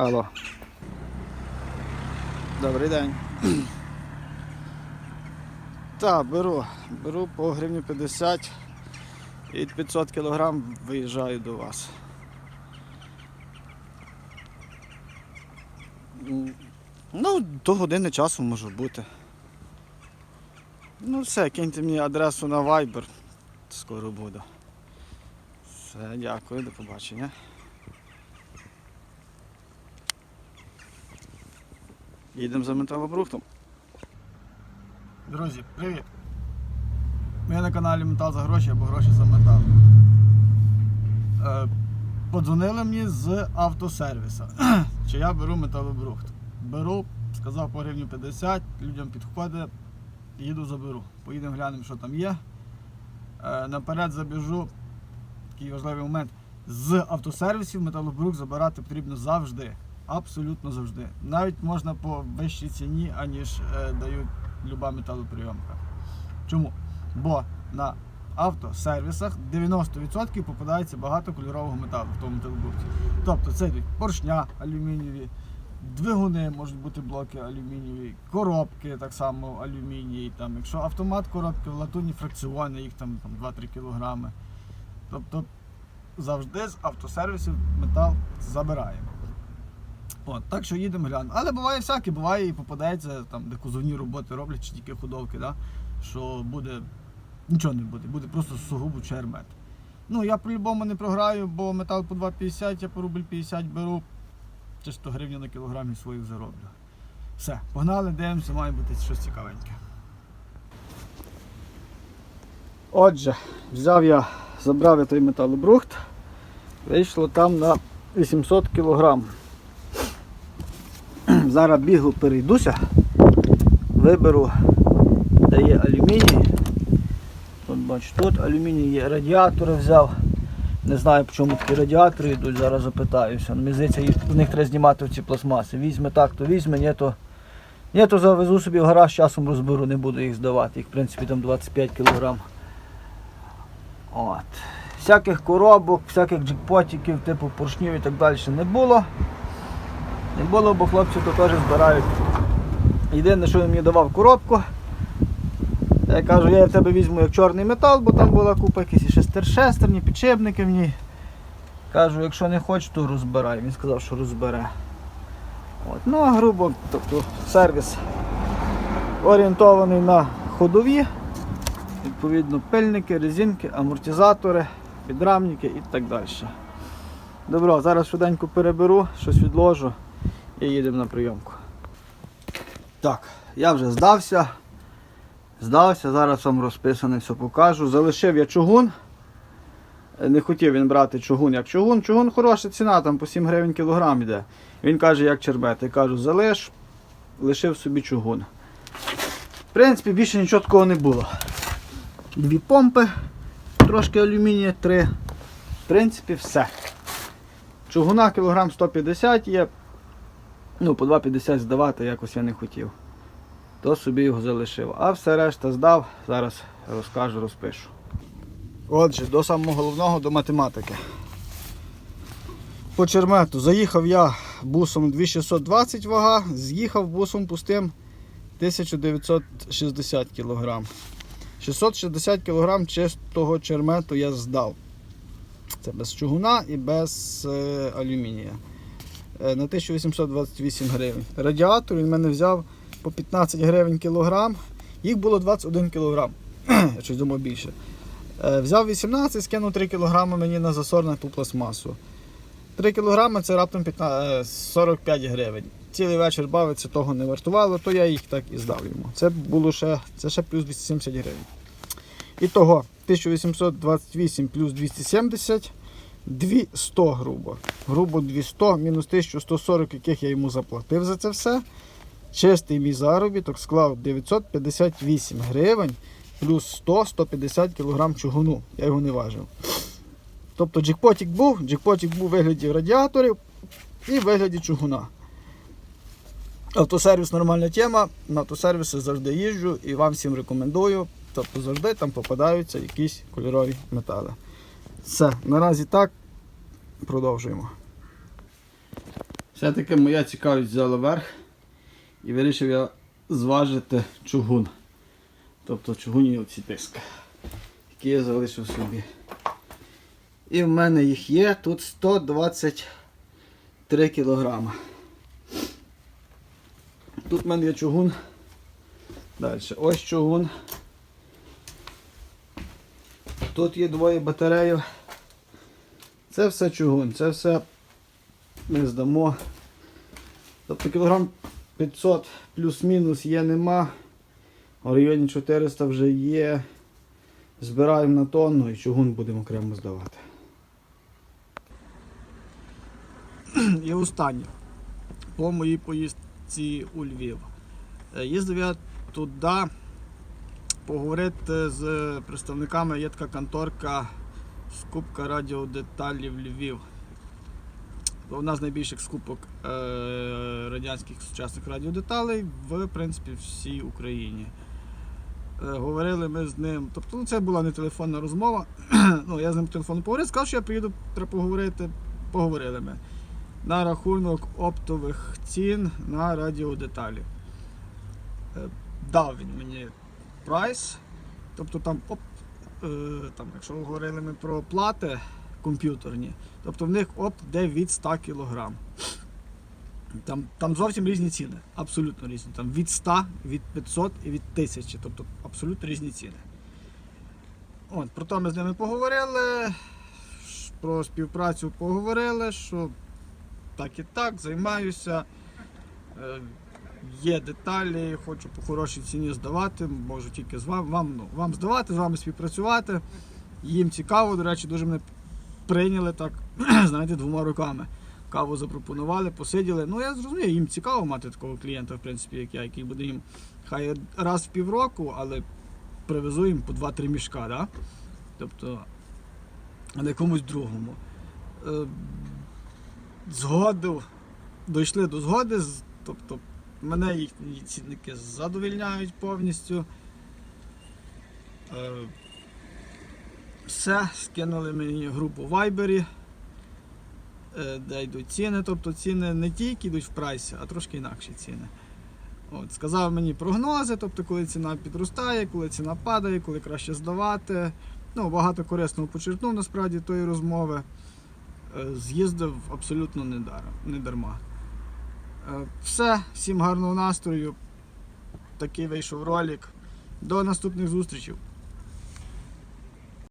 Алло. Добрий день. Так, беру. Беру по гривню 50 і 500 кг виїжджаю до вас. Ну, до години часу може бути. Ну все, киньте мені адресу на Viber. Скоро буду. Все, дякую, до побачення. Їдемо за металобрухтом. Друзі, привіт! Ми на каналі Метал за гроші або гроші за метал. Е, подзвонили мені з автосервіса. Чи я беру металобрухт. Беру, сказав по гривню 50, людям підходить, їду заберу. Поїдемо глянемо, що там є. Е, наперед забіжу. Такий важливий момент. З автосервісів металобрух забирати потрібно завжди. Абсолютно завжди. Навіть можна по вищій ціні, аніж е, дають люба металоприйомка. Чому? Бо на автосервісах 90% попадається багато кольорового металу в тому металобрухті. Тобто це йдуть поршня алюмінієві, двигуни можуть бути блоки алюмінієві, коробки так само алюміній. Там, якщо автомат коробки, латунні фракціони, їх там, там 2-3 кілограми. Тобто завжди з автосервісів метал забираємо. От, так що їдемо глянемо. Але буває всяке, буває і попадається, там, де кузовні роботи роблять, чи тільки худовки, да? що буде нічого не буде, буде просто сугубо чермет. Ну, я по-любому не програю, бо метал по 2,50, я по рубль 50 беру, чи 100 гривень на кілограмі своїх зароблю. Все, погнали, дивимося, має бути щось цікавеньке. Отже, взяв я, забрав я той металобрухт, вийшло там на 800 Зараз бігу перейдуся, виберу, де є алюміній. От бачу, тут алюміній є, радіатори взяв. Не знаю, чому такі радіатори йдуть, зараз запитаюся. Мені здається, їх- в них треба знімати ці пластмаси. Візьме так, то візьме, ні, то, ні, то завезу собі в гараж, часом розберу, не буду їх здавати. Їх, в принципі, там 25 кг. От. Всяких коробок, всяких джекпотиків, типу поршнів і так далі не було. Не було, бо хлопці то теж збирають. Єдине, що він мені давав коробку. Я кажу, я в тебе візьму як чорний метал, бо там була купа якісь і шестер-шестерні, підшипники в ній. Кажу, якщо не хочеш, то розбирай. Він сказав, що розбере. От. Ну, грубо, тобто сервіс орієнтований на ходові. Відповідно, пильники, резинки, амортизатори, підрамники і так далі. Добро, зараз швиденько переберу, щось відложу і їдемо на прийомку. Так, я вже здався. Здався, зараз вам розписане все покажу. Залишив я чугун. Не хотів він брати чугун як чугун. Чугун хороша ціна, там по 7 гривень кілограм йде. Він каже, як чербет. Я кажу, залиш, лишив собі чугун. В принципі, більше нічого такого не було. Дві помпи, трошки алюмінія, три. В принципі, все. Чугуна кілограм 150 є. Ну, по 2,50 здавати якось я не хотів. То собі його залишив. А все решта здав, зараз розкажу, розпишу. Отже, до самого головного до математики. По чермету заїхав я бусом 2620 вага, з'їхав бусом пустим 1960 кг. 660 кг чистого чермету я здав. Це без чугуна і без е, алюмінія. Е, на 1828 гривень. Радіатор він мене взяв по 15 гривень кілограм. Їх було 21 кілограм. Я щось думав більше. Е, взяв 18, скинув 3 кілограми мені на засор на ту пластмасу. 3 кілограми це раптом 15, е, 45 гривень. Цілий вечір бавиться, того не вартувало, то я їх так і здав йому. Це було ще, це ще плюс 270 гривень. І того 1828 плюс 270 200 грубо. Грубо 200 мінус 1140, яких я йому заплатив за це все. Чистий мій заробіток склав 958 гривень плюс 100-150 кг чугуну. Я його не важив. Тобто джекпотик був, джекпотик був у вигляді радіаторів і в вигляді чугуна. Автосервіс нормальна тема. На автосервіси завжди їжджу і вам всім рекомендую. Тобто завжди там попадаються якісь кольорові метали. Все, наразі так. Продовжуємо. Все-таки моя цікавість взяла верх і вирішив я зважити чугун. Тобто чугунні оці тиски, які я залишив собі. І в мене їх є тут 123 кілограма. Тут в мене є чугун. Далі. Ось чугун. Тут є двоє батареїв. Це все чугун, це все ми здамо. Тобто кілограм 500 плюс-мінус є, нема. В районі 400 вже є. Збираємо на тонну і чугун будемо окремо здавати. І останнє. По моїй поїздці у Львів. Е, Їздив я туди поговорити з представниками, є така конторка скупка радіодеталів Львів. Одна з найбільших скупок е, радянських сучасних радіодеталей в принципі всій Україні. Е, говорили ми з ним. Тобто ну, це була не телефонна розмова. ну, я з ним по телефону поговорив, сказав, що я приїду, поговорити. Поговорили ми. На рахунок оптових цін на радіодеталі. Е, дав він мені прайс. Тобто там, оп, е, там, якщо говорили ми про плати комп'ютерні, тобто в них опт йде від 100 кг. Там, там зовсім різні ціни, абсолютно різні. Там від 100, від 500 і від 1000, тобто абсолютно різні ціни. От, про то ми з ними поговорили, про співпрацю поговорили, що так і так, займаюся. Є деталі, хочу по хорошій ціні здавати, можу тільки з вами, вам, ну, вам здавати, з вами співпрацювати. Їм цікаво, до речі, дуже мене прийняли так, знаєте, двома руками. Каву запропонували, посиділи. Ну, я зрозумію, їм цікаво мати такого клієнта, в принципі, як я, який буде їм хай раз в півроку, але привезу їм по 2-3 мішка, да? тобто, а не комусь другому. Е, Згоду, дійшли до згоди, тобто мене їхні цінники задовільняють повністю. Е, Все, скинули мені групу в Вайбері, е, де йдуть ціни. Тобто ціни не тільки йдуть в прайсі, а трошки інакші ціни. От, сказав мені прогнози, тобто коли ціна підростає, коли ціна падає, коли краще здавати. Ну, багато корисного почерпнув насправді тої розмови. Е, З'їздив абсолютно не дарма. Е, Все, всім гарного настрою. Такий вийшов ролик. До наступних зустрічей.